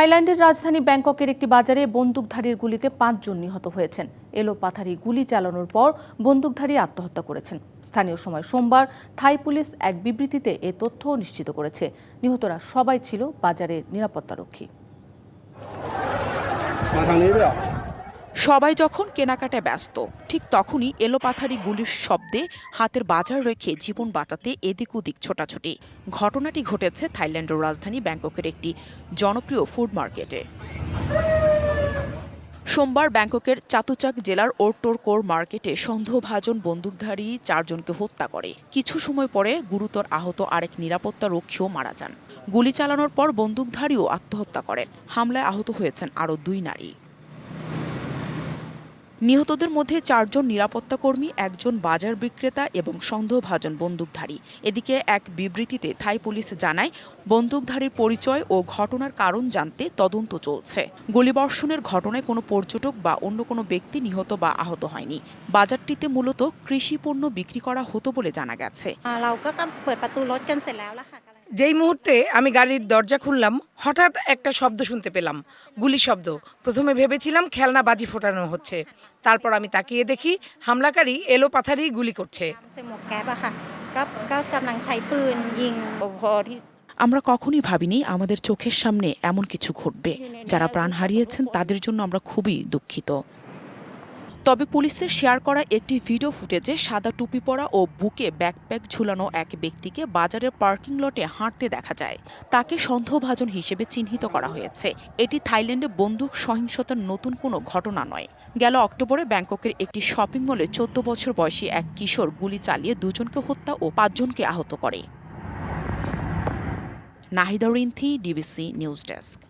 থাইল্যান্ডের রাজধানী ব্যাংককের একটি বাজারে বন্দুকধারীর গুলিতে পাঁচজন নিহত হয়েছেন। এলো পাথারি গুলি চালানোর পর বন্দুকধারী আত্মহত্যা করেছেন। স্থানীয় সময় সোমবার থাই পুলিশ এক বিবৃতিতে এ তথ্য নিশ্চিত করেছে। নিহতরা সবাই ছিল বাজারের নিরাপত্তারক্ষী। সবাই যখন কেনাকাটায় ব্যস্ত, ঠিক তখনই এলোপাথারি গুলির শব্দে হাতের বাজার রেখে জীবন বাঁচাতে এদিক ওদিক ছোটাছুটি। ঘটনাটি ঘটেছে থাইল্যান্ডের রাজধানী ব্যাংককের একটি জনপ্রিয় ফুড মার্কেটে। সোমবার ব্যাংককের চাতুচাক জেলার ওরটোর কোর মার্কেটে সন্দেহভাজন বন্দুকধারী চারজনকে হত্যা করে। কিছু সময় পরে গুরুতর আহত আরেক নিরাপত্তা রক্ষীও মারা যান। গুলি চালানোর পর বন্দুকধারীও আত্মহত্যা করেন। হামলায় আহত হয়েছেন আরও দুই নারী। নিহতদের মধ্যে চারজন নিরাপত্তা কর্মী, একজন বাজার বিক্রেতা এবং সন্দেহভাজন বন্দুকধারী। এদিকে এক বিবৃতিতে থাই পুলিশ জানায়, বন্দুকধারীর পরিচয় ও ঘটনার কারণ জানতে তদন্ত চলছে। গুলিবর্ষণের ঘটনায় কোনো পর্যটক বা অন্য কোনো ব্যক্তি নিহত বা আহত হয়নি। বাজারটিতে মূলত কৃষি পণ্য বিক্রি করা হতো বলে জানা গেছে। যেই মুহূর্তে আমি গাড়ির দরজা খুললাম, হঠাৎ একটা শব্দ শুনতে পেলাম। গুলি শব্দ। প্রথমে ভেবেছিলাম খেলনা বাজি ফোটানো হচ্ছে। তারপর আমি তাকিয়ে দেখি হামলাকারী এলো পাথারি গুলি করছে। আমরা কখনই ভাবিনি আমাদের চোখের সামনে এমন কিছু ঘটবে। যারা প্রাণ হারিয়েছেন তাদের জন্য আমরা খুবই দুঃখিত। তবে পুলিশের শেয়ার করা একটি ভিডিও ফুটেজে সাদা টুপি পরা ও বুকে ব্যাকপ্যাক ঝুলানো এক ব্যক্তিকে বাজারের পার্কিং লটে হাঁটতে দেখা যায়। তাকে সন্দেহভাজন হিসেবে চিহ্নিত করা হয়েছে। এটি থাইল্যান্ডে বন্দুক সহিংসতার নতুন কোনো ঘটনা নয়। গেল অক্টোবরে ব্যাংককের একটি শপিং মলে চোদ্দ বছর বয়সী এক কিশোর গুলি চালিয়ে দুজনকে হত্যা ও পাঁচজনকে আহত করে। Nahida Rinthi, DBC news desk.